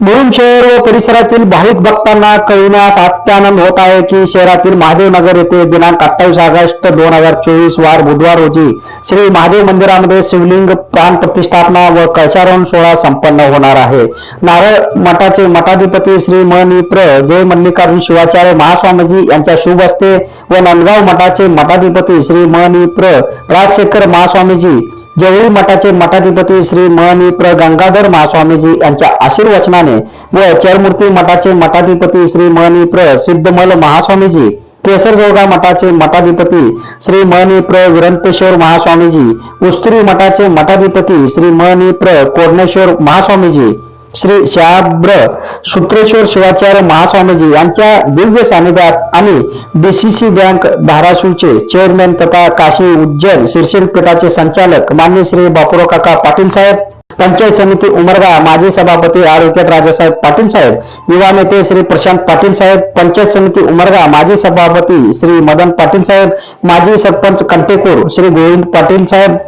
मुरुम शहर व परिसरातील भाविक भक्तांना कळविण्यास अत्यानंद होत आहे की शहरातील महादेव नगर येथे दिनांक अठ्ठावीस ऑगस्ट दोन हजार चोवीस वार बुधवार रोजी श्री महादेव मंदिरामध्ये शिवलिंग प्राण प्रतिष्ठापना व कळशारोहण सोहळा संपन्न होणार आहे. नारळ मठाचे मठाधिपती श्री मनिप्र जय मल्लिकार्जुन शिवाचार्य महास्वामीजी यांच्या शुभ हस्ते व नंदगाव मठाचे मठाधिपती श्री मनिप्र राजशेखर महास्वामीजी जवळी मठाचे मठाधिपती श्री महनी प्र गंगाधर महास्वामीजी यांच्या आशीर्वचनाने व चरमूर्ती मठाचे मठाधिपती श्री महनी प्र सिद्धमल महास्वामीजी केसरजोगा मठाचे मठाधिपती श्री महनी प्र विरंतेश्वर महास्वामीजी उस्तरी मठाचे मठाधिपती श्री महनी प्र कोरणेश्वर महास्वामीजी श्री शाब्र सूत्रेश्वर शिवाचार्य महास्वामीजी यांच्या दिव्य सानिध्यात आणि डीसीसी बँक धाराशिवचे चेअरमॅन तथा काशी उज्जैन शिरशील पीठाचे संचालक मान्य श्री बापूराव काका पाटील साहेब पंचायत समिती उमरगा माजी सभापती ॲडव्होकेट राजासाहेब पाटील साहेब युवा नेते श्री प्रशांत पाटील साहेब पंचायत समिती उमरगा माजी सभापती श्री मदन पाटील साहेब माजी सरपंच कंटेकोर श्री गोविंद पाटील साहेब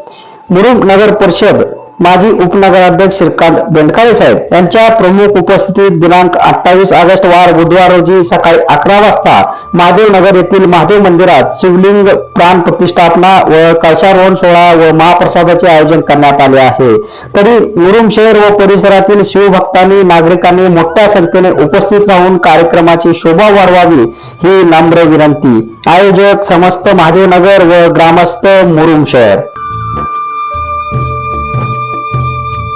मुरुम नगर परिषद माजी उपनगराध्यक्ष श्रीकांत बेंडकाळे साहेब यांच्या प्रमुख उपस्थितीत दिनांक अठ्ठावीस ऑगस्ट वार बुधवार रोजी सकाळी अकरा वाजता महादेव नगर येथील महादेव मंदिरात शिवलिंग प्राण प्रतिष्ठापना व कळशारोहण सोहळा व महाप्रसादाचे आयोजन करण्यात आले आहे. तरी मुरुम शहर व परिसरातील शिवभक्तांनी नागरिकांनी मोठ्या संख्येने उपस्थित राहून कार्यक्रमाची शोभा वाढवावी ही नम्र विनंती. आयोजक समस्त महादेव नगर व ग्रामस्थ मुरुम शहर.